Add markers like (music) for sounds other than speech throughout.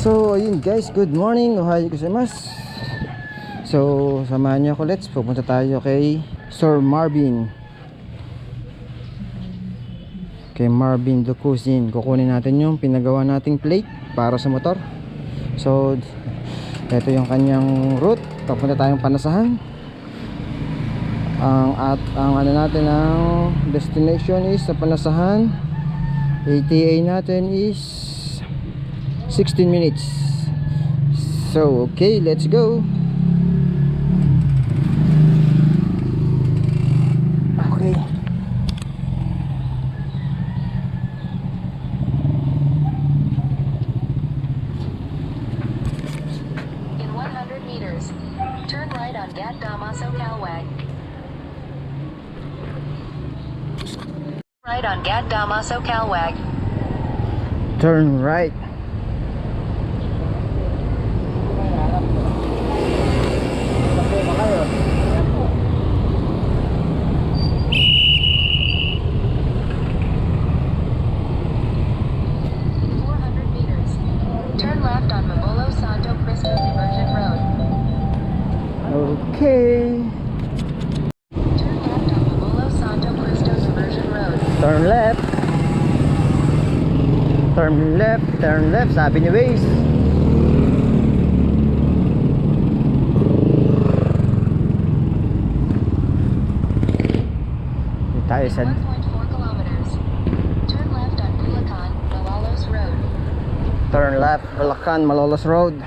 So, ayun guys, good morning. Ohayo gozaimasu. So, samahan niyo ako. Let's pupunta tayo kay Sir Marvin. Kay Marvin Ducusin. Kukunin natin yung pinagawa nating plate para sa motor. So, ito yung kanyang route. Papunta tayong panasahan. Ang at ang ano natin ang destination is sa panasahan. ATA natin is 16 minutes. So, okay, let's go. Okay. In 100 meters, turn right on Gat Damaso Calwag. Right on Gat Damaso Calwag. Turn right. Turn left. Turn left, turn left, sabi ni Waze. Dito tayo sa 1.4 kilometers. turn left, Bulacan, Malolos Road.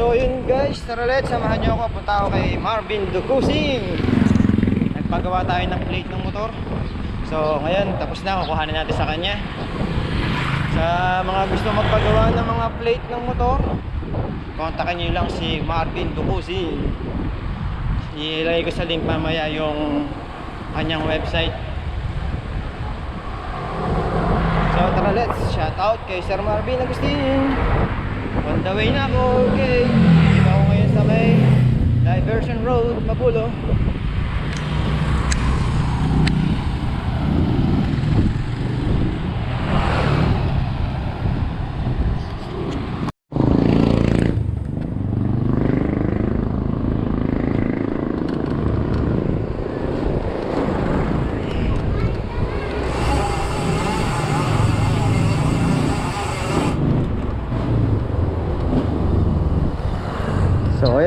So yun guys, tara let's samahan nyo ako. Punta ako kay Marvin Ducusing. Nagpagawa tayo ng plate ng motor. So ngayon, tapos na. Kukuhanin natin sa kanya. Sa mga gusto magpagawa ng mga plate ng motor, kontakin nyo lang si Marvin Ducusing. Ilagay ko sa link mamaya yung kanyang website. So tara let's shout out kay Sir Marvin Agustin. On the way na ako, okay. Sa Diversion Road, Mapulo.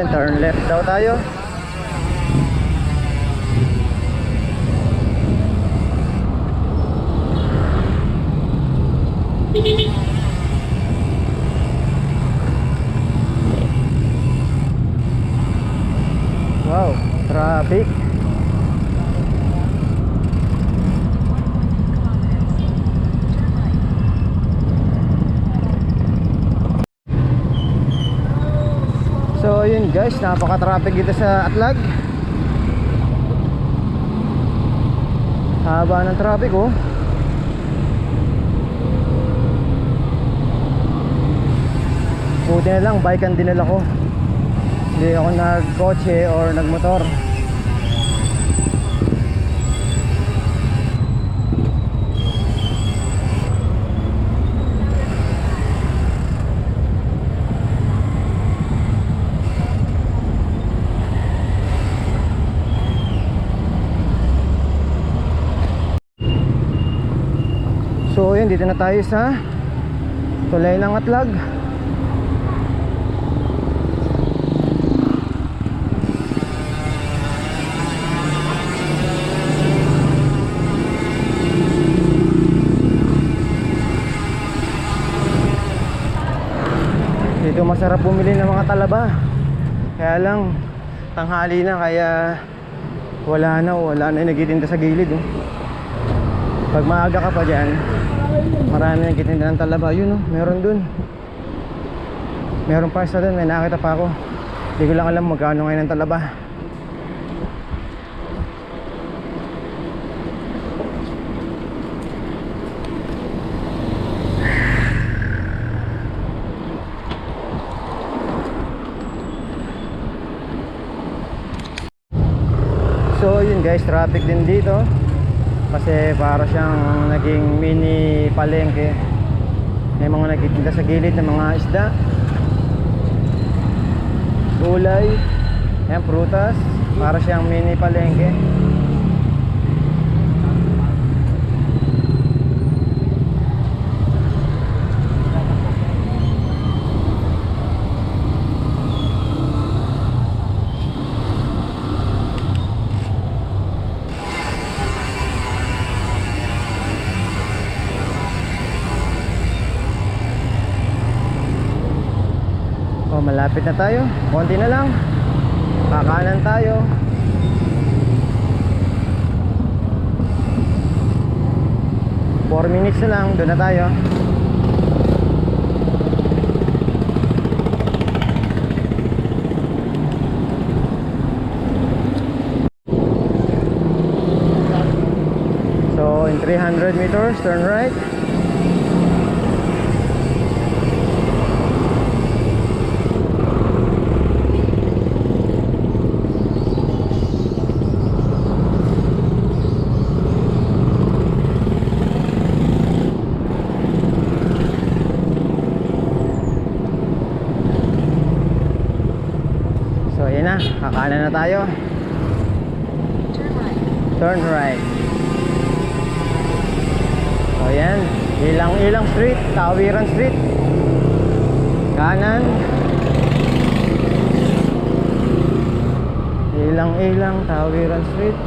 Ayun, turn left daw tayo. Wow, traffic. Guys, napaka-traffic dito sa Atlag. Haba ng traffic oh. Buti na lang, bike ang dinala ko. Hindi ako nagkotse or nagmotor. So yun, dito na tayo sa tulay ng Atlag. Dito masarap bumili ng mga talaba. Kaya lang tanghali na kaya wala na, wala na yung nagtitinda sa gilid. Oh. Pag maaga ka pa dyan, marami nagtitinda ng talaba. Yun oh, meron dun. Meron pa isa dun, may nakita pa ako. Hindi ko lang alam magkano ngayon ang talaba. So yun guys, traffic din dito. Kasi para siyang naging mini palengke. May mga nagtitinda sa gilid ng mga isda. Gulay. Ayan, prutas. Para siyang mini palengke. Malapit na tayo. Konti na lang. Kakanan tayo. Four minutes na lang, doon na tayo. So, in 300 meters, turn right. So, ayan na. Tayo. Turn right. Turn right. So, ayan. Ilang-ilang street. Tawiran street. Kanan. Ilang-ilang Tawiran street.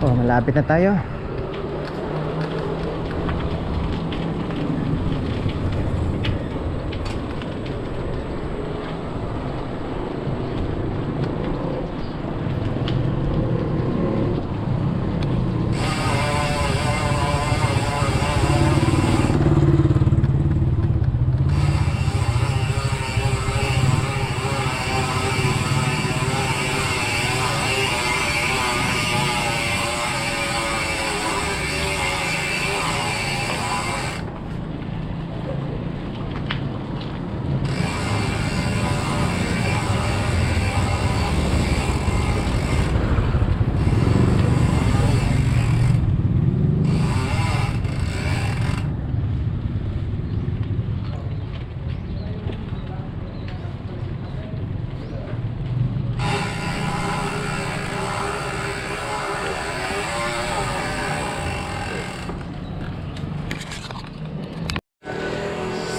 Oh, malapit na tayo.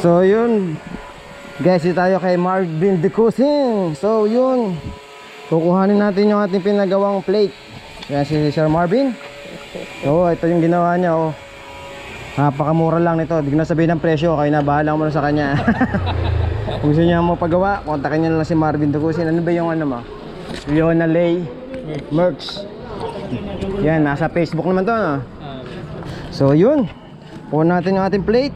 So yun. Guys, tayo kay Marvin de Cousin So yun. Kukuhanin natin yung ating pinagawang plate. Yan si Sir Marvin. So ito yung ginawa niya oh. Napakamura lang nito. Hindi ko na sabihin ng presyo. Kayo na bahala mo na sa kanya. (laughs) Kung gusto niya mo pagawa Kontakin niyo na lang si Marvin de Cousin Ano ba yung ano mo? Leona Lay Merch Yan, nasa Facebook naman to no? So yun. Puno natin yung ating plate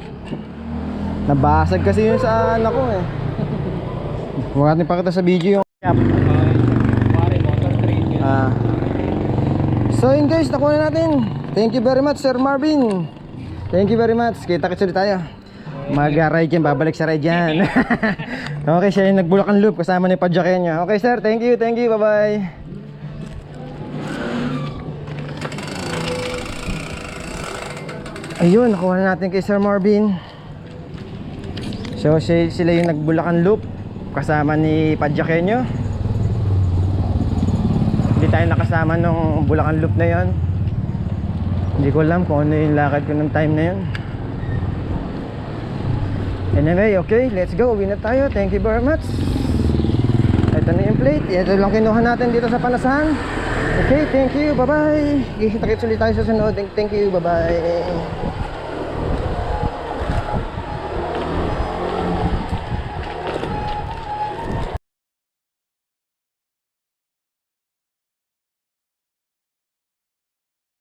Nabasag kasi yun sa anak ko eh. (laughs) Huwag natin pakita sa video yung Ah. So yun guys, nakuha na natin. Thank you very much Sir Marvin. Thank you very much. Kita-kits ulit tayo. Mag-ride yan, babalik sa ride yan. (laughs) okay, siya yung nagbulakan loop kasama ni Padjaken niya. Okay sir, thank you, thank you, bye-bye. Ayun, nakuha na natin kay Sir Marvin. So si, sila yung nagbulakan loop kasama ni Padjakenyo. Hindi tayo nakasama nung Bulacan loop na yon. Hindi ko alam kung ano yung lakad ko ng time na yon. Anyway, okay, let's go. Uwi na tayo. Thank you very much. Ito na yung plate. Ito lang kinuha natin dito sa Panasan. Okay, thank you. Bye-bye. Kita-kits ulit tayo sa sunod. Thank you. Bye-bye.